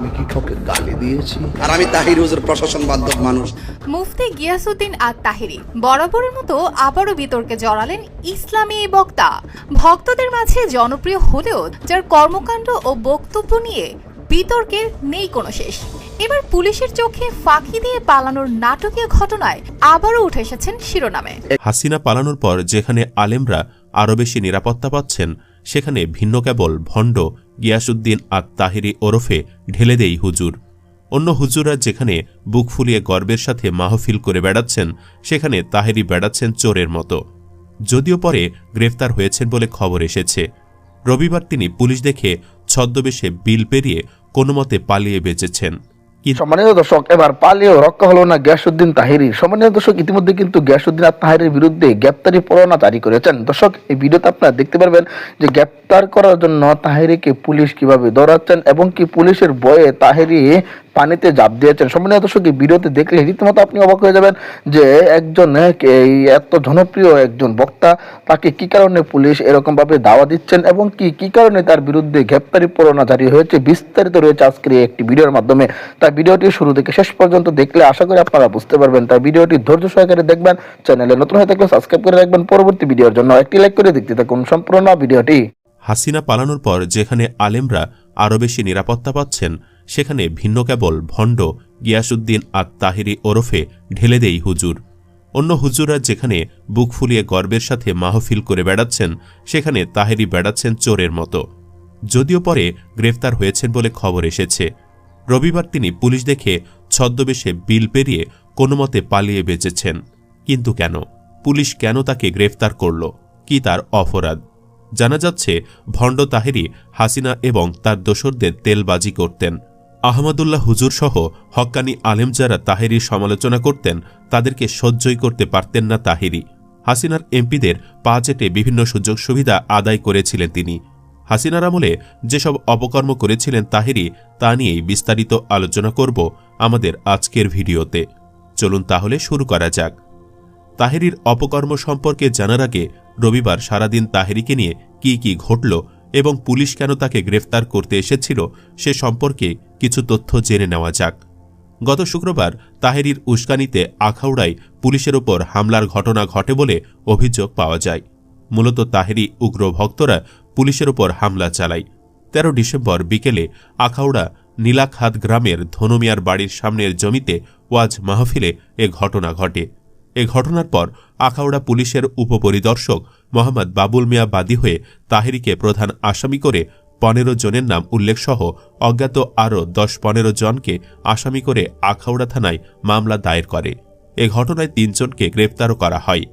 আমি কি কাউকে গালি দিয়েছি? আর আমি তাহির হুজুর প্রশাসন বান্ধব মানুষ। মুফতি গিয়াসুদ্দিন আত তাহিরি বরাবরের মতো আবারও বিতর্কে জড়ালেন ইসলামী এই বক্তা। ভক্তদের মাঝে জনপ্রিয় হলেও যার কর্মকাণ্ড ও বক্তব্য নিয়ে বিতর্কের নেই কোনো শেষ। এবার পুলিশের চোখে ফাঁকি দিয়ে পালানোর নাটকীয় ঘটনায় আবারও উঠে এসেছেন শিরোনামে। হাসিনা পালানোর পর যেখানে আলেমরা আরও বেশি নিরাপত্তা পাচ্ছেন সেখানে ভিন্ন কেবল ভণ্ড গিয়াসুদ্দিন আত তাহিরি ওরফে ঢেলে দেই হুজুর। অন্য হুজুররা যেখানে বুক ফুলিয়ে গর্বের সাথে মাহফিল করে বেড়াচ্ছেন, সেখানে তাহেরি বেড়াচ্ছেন চোরের মতো। যদিও পরে গ্রেফতার হয়েছেন বলে খবর এসেছে। রবিবার তিনি পুলিশ দেখে ছদ্মবেশে বিল পেরিয়ে কোনো মতে পালিয়ে বেঁচেছেন। সম্মানিত দর্শক, এবার পালিয়েও রক্ষা হলো না গ্যাসউদ্দিন তাহিরি। সম্মানিত দর্শক, ইতিমধ্যে কিন্তু গ্যাসউদ্দিন আর তাহিরের বিরুদ্ধে গ্রেপ্তারি পরোয়ানা জারি করেছেন। দর্শক, এই ভিডিওতে আপনারা দেখতে পারবেন যে গ্রেপ্তার করার জন্য তাহিরিকে পুলিশ কীভাবে দৌড়াচ্ছেন এবং কি পুলিশের বয়ে তাহিরি পানিতে জাপ দিয়েছেন। সম্মানিত দর্শক, এই ভিডিওতে দেখলে রীতিমতো আপনি অবাক হয়ে যাবেন যে একজন এই এত জনপ্রিয় একজন বক্তা, তাকে কি কারণে পুলিশ এরকম ভাবে দাওয়া দিচ্ছেন এবং কি কি কারণে তার বিরুদ্ধে গ্রেপ্তারি পরোয়ানা জারি হয়েছে, বিস্তারিত রয়েছে আজকের এই একটি ভিডিওর মাধ্যমে। তাই ভিডিওটি শুরু থেকে শেষ পর্যন্ত দেখলে আশা করি আপনারা বুঝতে পারবেন। তাই ভিডিওটি ধৈর্য সহকারে দেখবেন, চ্যানেলে নতুন হয়ে থাকলে সাবস্ক্রাইব করে রাখবেন। পরবর্তী ভিডিওর জন্য একটি লাইক করে দেখতে থাকুন সম্পূর্ণ ভিডিওটি। হাসিনা পালানোর পর যেখানে আলেমরা আরও বেশি নিরাপত্তা পাচ্ছেন সেখানে ভিন্ন কেবল ভণ্ড গিয়াসুদ্দিন আত তাহিরি ওরফে ঢেলে দেই হুজুর। অন্য হুজুররা যেখানে বুক ফুলিয়ে গর্বের সাথে মাহফিল করে বেড়াচ্ছেন, সেখানে তাহেরি বেড়াচ্ছেন চোরের মতো। যদিও পরে গ্রেফতার হয়েছেন বলে খবর এসেছে। রবিবার তিনি পুলিশ দেখে ছদ্মবেশে বিল পেরিয়ে কোনো মতে পালিয়ে বেঁচেছেন। কিন্তু কেন? পুলিশ কেন তাকে গ্রেফতার করল? কি তার অপরাধ? জানা যাচ্ছে, ভণ্ড তাহেরি হাসিনা এবং তার দোসরদের তেলবাজি করতেন। আহমদুল্লাহ হুজুর সহ হক্কানি আলেম যারা তাহেরির সমালোচনা করতেন, তাদেরকে সহ্যই করতে পারতেন না তাহেরি। হাসিনার এমপিদের পা চেটে বিভিন্ন সুযোগ সুবিধা আদায় করেছিলেন তিনি। হাসিনার আমলে যেসব অপকর্ম করেছিলেন তাহেরি, তা নিয়েই বিস্তারিত আলোচনা করব আমাদের আজকের ভিডিওতে। চলুন তাহলে শুরু করা যাক। তাহেরির অপকর্ম সম্পর্কে জানার আগে রবিবার সারাদিন তাহেরিকে নিয়ে কি কি ঘটল এবং পুলিশ কেন তাকে গ্রেফতার করতে এসেছিল সে সম্পর্কে কিছু তথ্য জেনে নেওয়া যাক। গত শুক্রবার তাহেরির উস্কানিতে আখাউড়ায় পুলিশের ওপর হামলার ঘটনা ঘটে বলে অভিযোগ পাওয়া যায়। মূলত তাহেরি উগ্র ভক্তরা পুলিশের ওপর হামলা চালায়। তেরো ডিসেম্বর বিকেলে আখাউড়া নীলাখাত গ্রামের ধনুমিয়ার বাড়ির সামনের জমিতে ওয়াজ মাহফিলে এ ঘটনা ঘটে। এ ঘটনার পর আখাউড়া পুলিশের উপপরিদর্শক মোহাম্মদ বাবুল মিয়া বাদী হয়ে তাহেরিকে প্রধান আসামি করে পনেরো জনের নাম উল্লেখসহ অজ্ঞাত আরও দশ পনেরো জনকে আসামি করে আখাউড়া থানায় মামলা দায়ের করে। এ ঘটনায় তিনজনকে গ্রেপ্তারও করা হয়।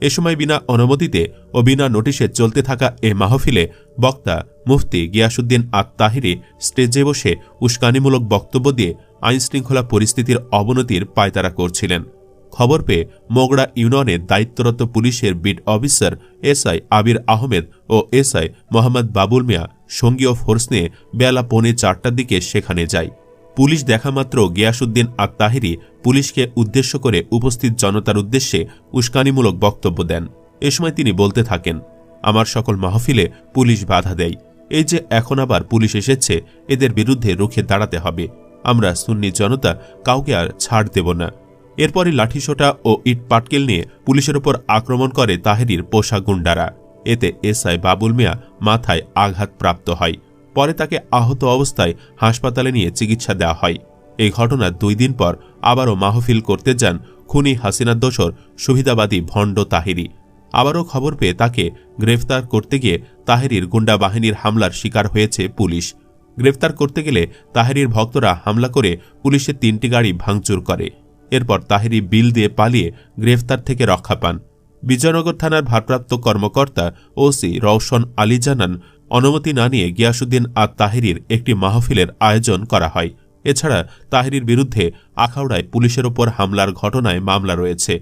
এ সময় বিনা অনুমতিতে ও বিনা নোটিশে চলতে থাকা এ মাহফিলে বক্তা মুফতি গিয়াসুদ্দিন আত তাহিরি স্টেজে বসে উস্কানিমূলক বক্তব্য দিয়ে আইনশৃঙ্খলা পরিস্থিতির অবনতির পায়তারা করছিলেন। খবর পেয়ে মোগড়া ইউনিয়নের দায়িত্বরত পুলিশের beat officer SI Abir Ahmed ও এসআই মোহাম্মদ বাবুল মিয়া সঙ্গীয় ফোর্স নিয়ে বেলা পৌনে চারটার দিকে সেখানে যায়। পুলিশ দেখামাত্র গিয়াসুদ্দিন আত তাহিরি পুলিশকে উদ্দেশ্য করে উপস্থিত জনতার উদ্দেশ্যে উস্কানিমূলক বক্তব্য দেন। এ সময় তিনি বলতে থাকেন, আমার সকল মাহফিলে পুলিশ বাধা দেয়। এই যে এখন আবার পুলিশ এসেছে, এদের বিরুদ্ধে রুখে দাঁড়াতে হবে। আমরা সুন্নি জনতা কাউকে আর ছাড় দেব না। এরপরই লাঠিসোঁটা ও ইট পাটকেল নিয়ে পুলিশের ওপর আক্রমণ করে তাহেরির পোষা গুন্ডারা। এতে এসআই বাবুল মিয়া মাথায় আঘাত প্রাপ্ত হয়। পরে তাকে আহত অবস্থায় হাসপাতালে নিয়ে চিকিৎসা দেওয়া হয়। এই ঘটনার দুই দিন পর আবারও মাহফিল করতে যান খুনি হাসিনার দোসর, সুবিধাবাদী ভণ্ড তাহিরি। আবারও খবর পেয়ে তাকে গ্রেফতার করতে গিয়ে তাহেরির গুন্ডা বাহিনীর হামলার শিকার হয়েছে পুলিশ। গ্রেফতার করতে গেলে তাহেরির ভক্তরা হামলা করে পুলিশের তিনটি গাড়ি ভাঙচুর করে। এরপর তাহেরি বিল দিয়ে পালিয়ে গ্রেফতার থেকে রক্ষা পান। বিজয়নগর থানার ভারপ্রাপ্ত কর্মকর্তা ওসি রওশন আলী জানান, অনুমতি না নিয়ে গিয়াসুদ্দিন আর তাহেরির একটি মাহফিলের আয়োজন করা হয়। এছাড়া তাহেরির বিরুদ্ধে আখাউড়ায় পুলিশের ওপর হামলার ঘটনায় মামলা রয়েছে।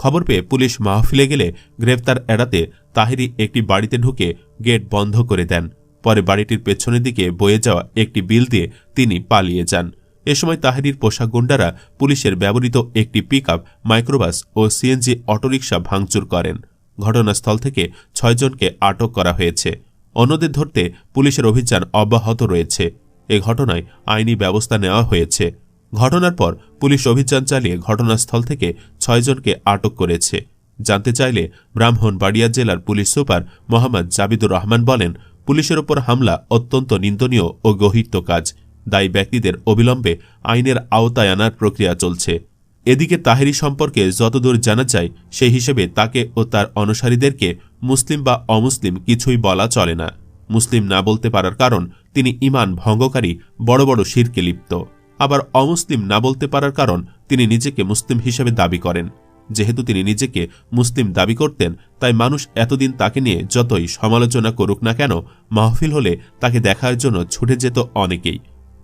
খবর পেয়ে পুলিশ মাহফিলে গেলে গ্রেফতার এড়াতে তাহেরি একটি বাড়িতে ঢুকে গেট বন্ধ করে দেন। পরে বাড়িটির পেছনের দিকে বয়ে যাওয়া একটি বিল দিয়ে তিনি পালিয়ে যান। এ সময় তাহেরির পোশাক গুন্ডারা পুলিশের ব্যবহৃত একটি পিক মাইক্রোবাস ও সিএনজি অটোরিকশা ভাঙচুর করেন। ঘটনাস্থল থেকে ছয়জনকে আটক করা হয়েছে। অন্যদের ধরতে পুলিশের অভিযান অব্যাহত রয়েছে। এ ঘটনায় আইনি ব্যবস্থা নেওয়া হয়েছে। ঘটনার পর পুলিশ অভিযান চালিয়ে ঘটনাস্থল থেকে ছয়জনকে আটক করেছে। জানতে চাইলে ব্রাহ্মণবাড়িয়া জেলার পুলিশ সুপার মোহাম্মদ জাবিদুর রহমান বলেন, পুলিশের ওপর হামলা অত্যন্ত নিন্দনীয় ও গহিত কাজ। দায়ী ব্যক্তিদের অবিলম্বে আইনের আওতায় আনার প্রক্রিয়া চলছে। এদিকে তাহেরি সম্পর্কে যতদূর জানা যায়, সেই হিসেবে তাকে ও তার অনুসারীদেরকে মুসলিম বা অমুসলিম কিছুই বলা চলে না। মুসলিম না বলতে পারার কারণ, তিনি ইমান ভঙ্গকারী, বড় বড় শিরকে লিপ্ত। আবার অমুসলিম না বলতে পারার কারণ, তিনি নিজেকে মুসলিম হিসেবে দাবি করেন। যেহেতু তিনি নিজেকে মুসলিম দাবি করতেন, তাই মানুষ এতদিন তাকে নিয়ে যতই সমালোচনা করুক না কেন, মাহফিল হলে তাকে দেখার জন্য ছুটে যেত অনেকেই।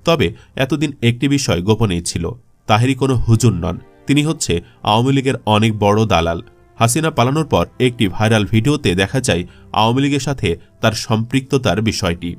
তবে এতদিন একটি বিষয় গোপনেই ছিল। তাহেরি কোনো হুজুর নন। তিনি হচ্ছে আওয়ামী লীগের অনেক বড় দালাল। হাসিনা পালানোর পর একটি ভাইরাল ভিডিওতে দেখা যায় আওয়ামী লীগের সাথে তার সম্পৃক্ততার বিষয়টি।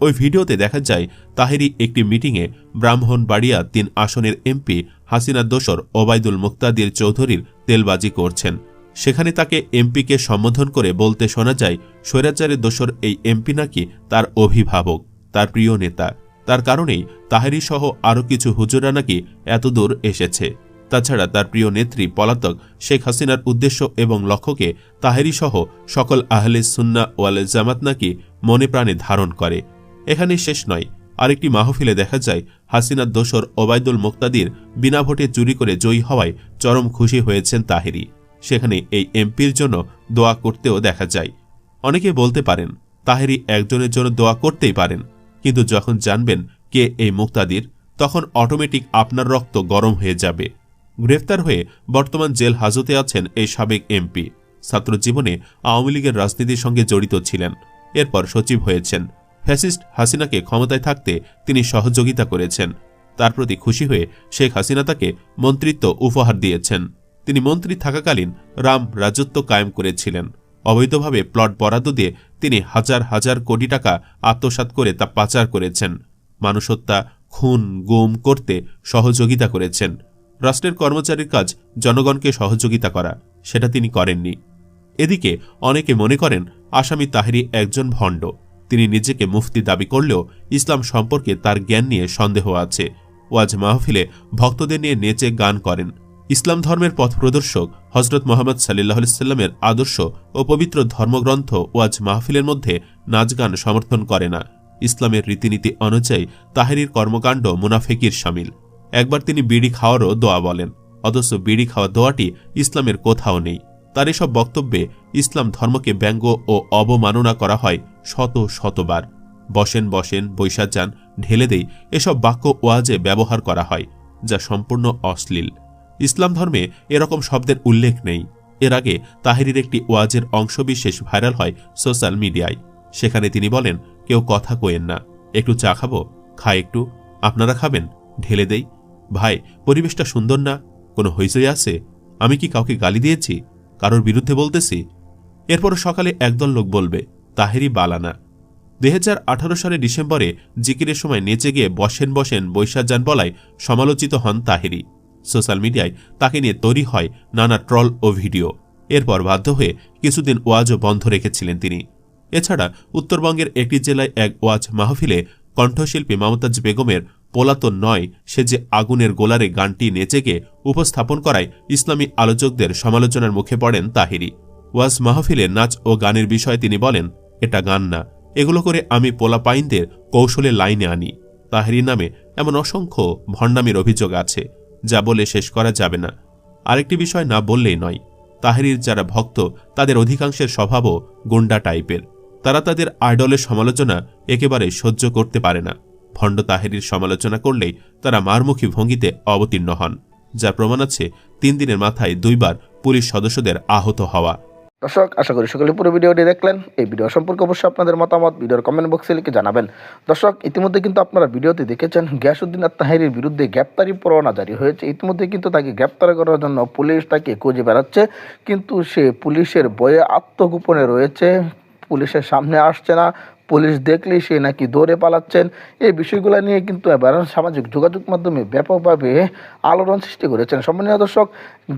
ওই ভিডিওতে দেখা যায় তাহেরি একটি মিটিংয়ে ব্রাহ্মণবাড়িয়া তিন আসনের এমপি হাসিনা দোসর ওবায়দুল মুক্তাদির চৌধুরীর তেলবাজি করছেন। সেখানে তাকে এমপিকে সম্বোধন করে বলতে শোনা যায় স্বৈরাচারের দোসর এই এমপি নাকি তার অভিভাবক, তার প্রিয় নেতা। তার কারণেই তাহেরি সহ আরও কিছু হুজুরা নাকি এতদূর এসেছে। তাছাড়া তার প্রিয় নেত্রী পলাতক শেখ হাসিনার উদ্দেশ্য এবং লক্ষ্যকে তাহেরি সহ সকল আহলে সুন্না ওয়াল জামাত নাকি মনে প্রাণে ধারণ করে। এখানে শেষ নয়, আরেকটি মাহফিলে দেখা যায় হাসিনার দোসর ওবায়দুল মুক্তাদির বিনা ভোটে চুরি করে জয়ী হওয়ায় চরম খুশি হয়েছেন তাহেরি। সেখানে এই এমপির জন্য দোয়া করতেও দেখা যায়। অনেকে বলতে পারেন, তাহেরি একজনের জন্য দোয়া করতেই পারেন। কিন্তু যখন জানবেন কে এই মুক্তাদির, তখন অটোমেটিক আপনার রক্ত গরম হয়ে যাবে। গ্রেফতার হয়ে বর্তমান জেল হাজতে আছেন এই সাবেক এমপি। ছাত্র জীবনে আওয়ামী লীগের রাজনীতির সঙ্গে জড়িত ছিলেন। এরপর সচিব হয়েছেন। ফ্যাসিস্ট হাসিনাকে ক্ষমতায় থাকতে তিনি সহযোগিতা করেছেন। তার প্রতি খুশি হয়ে শেখ হাসিনা তাকে মন্ত্রিত্ব উপহার দিয়েছেন। তিনি মন্ত্রী থাকাকালীন রাম রাজত্ব কায়েম করেছিলেন। অবৈধভাবে প্লট বরাদ্দ দিয়ে তিনি হাজার হাজার কোটি টাকা আত্মসাৎ করে তা পাচার করেছেন। মানুষ হত্যা খুন, গুম করতে সহযোগিতা করেছেন। রাষ্ট্রের কর্মচারীর কাজ জনগণকে সহযোগিতা করা, সেটা তিনি করেননি। এদিকে অনেকে মনে করেন আসামি তাহেরি একজন ভণ্ড। তিনি নিজেকে মুফতি দাবি করলেও ইসলাম সম্পর্কে তার জ্ঞান নিয়ে সন্দেহ আছে। ওয়াজ মাহফিলে ভক্তদের নিয়ে নেচে গান করেন। ইসলাম ধর্মের পথ প্রদর্শক হজরত মোহাম্মদ সাল্লাহ সাল্লামের আদর্শ ও পবিত্র ধর্মগ্রন্থ ওয়াজ মাহফিলের মধ্যে নাচ গান সমর্থন করে না। ইসলামের রীতিনীতি অনুযায়ী তাহেরির কর্মকাণ্ড মুনাফেকির সামিল। একবার তিনি বিড়ি খাওয়ারও দোয়া বলেন, অথচ বিড়ি খাওয়া দোয়াটি ইসলামের কোথাও নেই। তার এসব বক্তব্যে ইসলাম ধর্মকে ব্যঙ্গ ও অবমাননা করা হয় শত শতবার। বসেন বসেন বৈশা যান, ঢেলে দেই এসব বাক্য ওয়াজে ব্যবহার করা হয়, যা সম্পূর্ণ অশ্লীল। ইসলাম ধর্মে এরকম শব্দের উল্লেখ নেই। এর আগে তাহেরির একটি ওয়াজের অংশবিশেষ ভাইরাল হয় সোশ্যাল মিডিয়ায়। সেখানে তিনি বলেন, কেউ কথা কোয়েন না। একটু চা খাব? খায় একটু। আপনারা খাবেন? ঢেলে দেই। ভাই, পরিবেশটা সুন্দর না? কোনো হইচই আছে? আমি কি কাউকে গালি দিয়েছি? কারোর বিরুদ্ধে বলতেছি? এরপর সকালে একদল লোক বলবে, তাহেরি বালানা দুই সালে ডিসেম্বরে জিকিরের সময় নেচে গিয়ে বসেন বসেন বৈশাখ যান বলায় সমালোচিত হন তাহেরি। সোশ্যাল মিডিয়ায় তাকে নিয়ে তৈরি হয় নানা ট্রল ও ভিডিও। এরপর বাধ্য হয়ে কিছুদিন ওয়াজও বন্ধ রেখেছিলেন তিনি। এছাড়া উত্তরবঙ্গের একটি জেলায় এক ওয়াজ মাহফিলে কণ্ঠশিল্পী মমতাজ বেগমের পোলাতন নয়, সে যে আগুনের গোলারে গানটি নেচে গিয়ে উপস্থাপন করায় ইসলামী আলোচকদের সমালোচনার মুখে পড়েন তাহিরি। ওয়াজ মাহফিলে নাচ ও গানের বিষয়ে তিনি বলেন, এটা গান না। এগুলো করে আমি পোলাপাইনদের কৌশলে লাইনে আনি। তাহেরি নামে এমন অসংখ্য ভণ্ডামির অভিযোগ আছে। যা বলে শেষ করা যাবে না। আরেকটি বিষয় না বললেই নয়, তাহেরির যারা ভক্ত, তাদের অধিকাংশের স্বভাবও গুন্ডা টাইপের। তারা তাদের আইডলের সমালোচনা একেবারে সহ্য করতে পারে না। ভণ্ড তাহেরির সমালোচনা করলেই তারা মারমুখী ভঙ্গিতে অবতীর্ণ হন, যার প্রমাণ আছে তিন দিনের মাথায় দুইবার পুলিশ সদস্যদের আহত হওয়া। দর্শক, আশা করি সকলে পুরো ভিডিওটি দেখলেন। এই ভিডিও সম্পর্কে অবশ্যই আপনাদের মতামত ভিডিওর কমেন্ট বক্সে লিখে জানাবেন। দর্শক, ইতিমধ্যে কিন্তু আপনারা ভিডিওতে দেখেছেন, গ্যাসউদ্দিন আত্মাহারির বিরুদ্ধে গ্রেপ্তারি পরোয়ানা জারি হয়েছে। ইতিমধ্যে কিন্তু তাকে গ্রেপ্তার করার জন্য পুলিশ তাকে খুঁজে বেড়াচ্ছে। কিন্তু সে পুলিশের বয়ে আত্মগোপনে রয়েছে, পুলিশের সামনে আসছে না। পুলিশ দেখলেই সে নাকি দৌড়ে পালাচ্ছেন। এই বিষয়গুলো নিয়ে কিন্তু এবার সামাজিক যোগাযোগ মাধ্যমে ব্যাপকভাবে আলোড়ন সৃষ্টি করেছেন। সম্মানীয় দর্শক,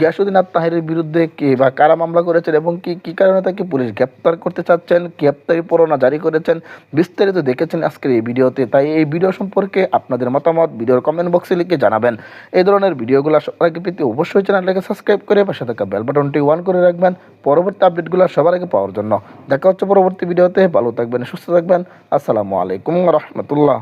গ্যাসুদ্দিন আর তাহিরের বিরুদ্ধে কে বা কারা মামলা করেছেন এবং কি, কী কারণে তাকে পুলিশ গ্রেপ্তার করতে চাচ্ছেন, গ্রেপ্তারি পরোয়ানা জারি করেছেন, বিস্তারিত দেখেছেন আজকের এই ভিডিওতে। তাই এই ভিডিও সম্পর্কে আপনাদের মতামত ভিডিওর কমেন্ট বক্সে লিখে জানাবেন। এই ধরনের ভিডিওগুলো সবার আগে পেতে অবশ্যই চ্যানেলটাকে সাবস্ক্রাইব করে পাশে থাকা বেল বাটনটি ওয়ান করে রাখবেন। পরবর্তী আপডেটগুলো সবার আগে পাওয়ার জন্য। দেখা হচ্ছে পরবর্তী ভিডিওতে। ভালো থাকবেন, সুস্থ থাকবেন আসসালামু আলাইকুম রহমতুল্লাহ।